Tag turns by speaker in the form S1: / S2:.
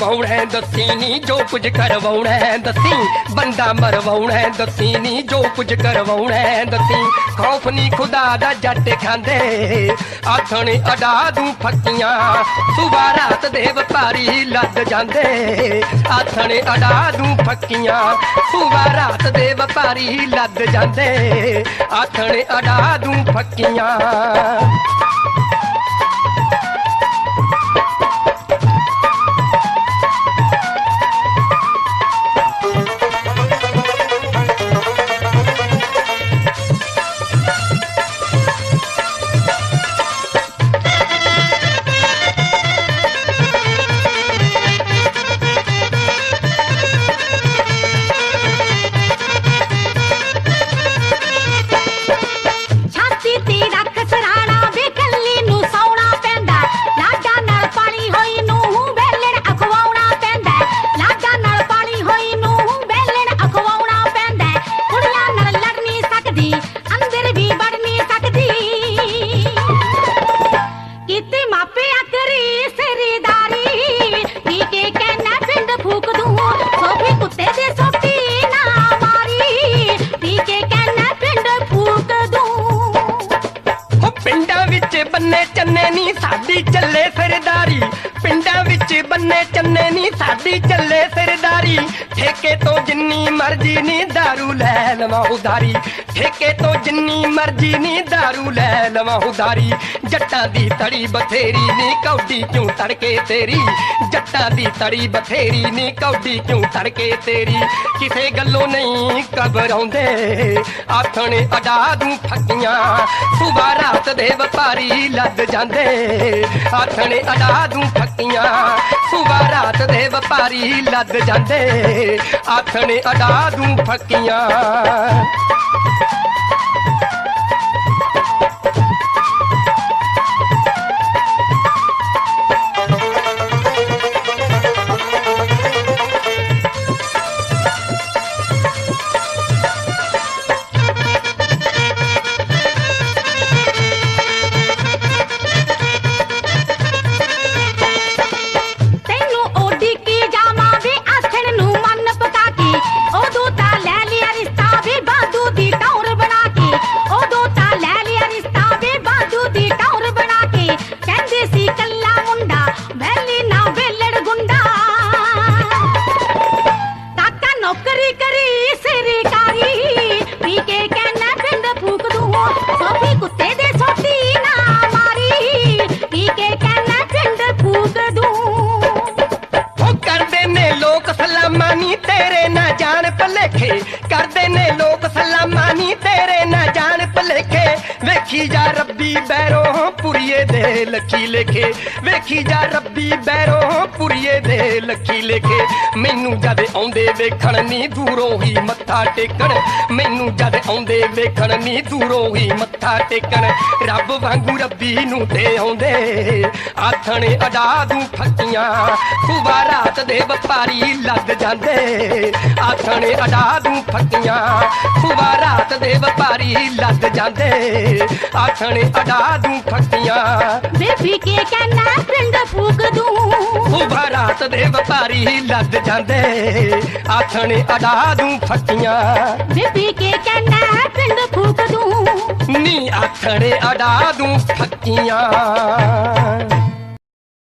S1: ਦੱਸੀ ਨੀ ਜੋ ਕੁਝ ਕਰਵਾਉਣਾ ਦੱਸੀ ਬੰਦਾ ਮਰਵਾਉਣਾ ਦੱਸੀ ਨੀ ਜੋ ਕੁਝ ਕਰਵਾਉਣਾ ਦੱਸੀ ਖੌਫ ਨੀ ਖੁਦਾ ਦਾ ਜੱਟ ਖਾਂਦੇ। ਆਥਣ ਅਡਾ ਦੂੰ ਫੱਕੀਆਂ, ਸੁਬਾ ਰਾਤ ਦੇ ਵਪਾਰੀ ਲੱਦ ਜਾਂਦੇ। ਆਥਣ ਅਡਾ ਦੂੰ ਫੱਕੀਆਂ, ਸੁਬਾ ਰਾਤ ਦੇ ਵਪਾਰੀ ਲੱਦ ਜਾਂਦੇ। ਆਥਣ ਅਡਾ ਦੂੰ ਫੱਕੀਆਂ। ਬੰਨੇ ਚੰਨੇ ਨਹੀਂ ਸਾਡੀ ਚੱਲੇ ਸਰਦਾਰੀ ਪਿੰਡਾਂ ਵਿੱਚ ਬੰਨੇ ਚੰਨੇ ਨਹੀਂ ਸਾਡੀ ਚੱਲੇ ਮਰਜ਼ੀ ਨਹੀਂ दारू ਲੈ ਲਵਾਂ ਉਧਾਰੀ ਠੇਕੇ ਤੋਂ ਜਿੰਨੀ ਮਰਜ਼ੀ ਨਹੀਂ दारू ਲੈ ਲਵਾਂ ਉਧਾਰੀ ਜੱਟਾਂ ਦੀ ਤੜੀ ਬਥੇਰੀ ਨਹੀਂ ਕੌਡੀ ਕਿਉਂ ਤੜਕੇ ਤੇਰੀ ਜੱਟਾਂ ਦੀ ਤੜੀ ਬਥੇਰੀ ਨਹੀਂ ਕੌਡੀ ਕਿਉਂ ਤੜਕੇ ਤੇਰੀ ਕਿਸੇ ਗੱਲੋਂ ਨਹੀਂ ਘਬਰਾਉਂਦੇ ਆਥਣ ਅਡਾ ਦੂੰ ਫੱਕੀਆਂ ਸੁਬਾ ਰਾਤ ਦੇ ਵਪਾਰੀ ਲੱਗ ਜਾਂਦੇ ਆਥਣ ਅਡਾ ਦੂੰ ਫੱਕੀਆਂ ਸੁਬਾ ਰਾਤ ਦੇ ਵਪਾਰੀ ਲੱਗ ਜਾਂਦੇ ਆਥਣ ਅਡਾ ਦੂੰ ਫੱਕੀਆਂ।
S2: ਨੌਕਰੀ ਕਰੀ ਸਰਕਾਰੀ ਪੀ ਕੇ ਕਹਿਣਾ ਪਿੰਡ ਫੂਕ ਦੂੰ ਸੋਫੀ ਕੁੱਤੇ ਦੇ ਸੋਟੀ ਨਾ ਮਾਰੀ। ਪੀ ਕੇ ਕਹਿਣਾ ਪਿੰਡ ਫੂਕ ਦੂੰ
S1: ਉਹ ਕਰਦੇ ਨੇ ਲੋਕ ਸਲਾਮਾਂ ਨੀ ਤੇਰੇ ਨਾ ਜਾਣ ਭਲੇਖੇ। ਕਰਦੇ ਨੇ ਲੋਕ ਸਲਾਮਾਂ ਨੀ ਤੇਰੇ ਨਾ ਜਾਣ ਭਲੇਖੇ। ਵੇਖੀ ਜਾ ਰੱਬੀ ਦੇ ਲੱਖੀ ਲੇਖੇ। ਵੇਖੀ ਜਾ ਰੱਬੀ ਬੈਰੋ, ਪੁਰੀਏ ਦੇ ਲੱਖੀ ਲੇਖੇ। ਮੈਨੂੰ ਜਦ ਆਉਂਦੇ ਵੇਖਣ ਨੀ ਦੂਰੋਂ ਹੀ ਮੱਥਾ ਟੇਕਣ। ਮੈਨੂੰ ਜਦ ਆਉਂਦੇ ਵੇਖਣ ਨੀ ਦੂਰੋਂ ਹੀ ਮੱਥਾ ਟੇਕਣ। ਰੱਬ ਵਾਂਗੂ ਰੱਬੀ ਨੂੰ ਤੇ ਆਉਂਦੇ ਆਥਣੇ ਅਡਾ ਦੂੰ ਫੱਟੀਆਂ ਸੁਬਾ ਰਾਤ ਦੇ ਵਪਾਰੀ ਲੱਗ ਜਾਂਦੇ। ਆਥਣ ਅਡਾ ਫੱਕੀਆਂ ਸੁਬਾ ਰਾਤ ਦੇ ਵਪਾਰੀ ਲੱਗ ਜਾਂਦੇ। ਆਥਣ ਅਡਾ ਦੂੰ ਫੱਕੀਆਂ
S2: ਬੇਬੀ ਕੇ ਕਹਿਣਾ ਪਿੰਡ ਫੂਕ ਦੂੰ।
S1: ਸੁਬਾ ਰਾਤ ਦੇ ਵਪਾਰੀ ਲੱਗ ਜਾਂਦੇ। ਆਥਣ ਅਡਾ ਦੂੰ ਫੱਕੀਆਂ
S2: ਬੇਬੀ ਕੇ ਕਹਿਣਾ ਪਿੰਡ ਫੂਕ ਦੂੰ।
S1: ਨੀ ਆਥਣ ਅਡਾ ਦੂੰ ਫੱਕੀਆਂ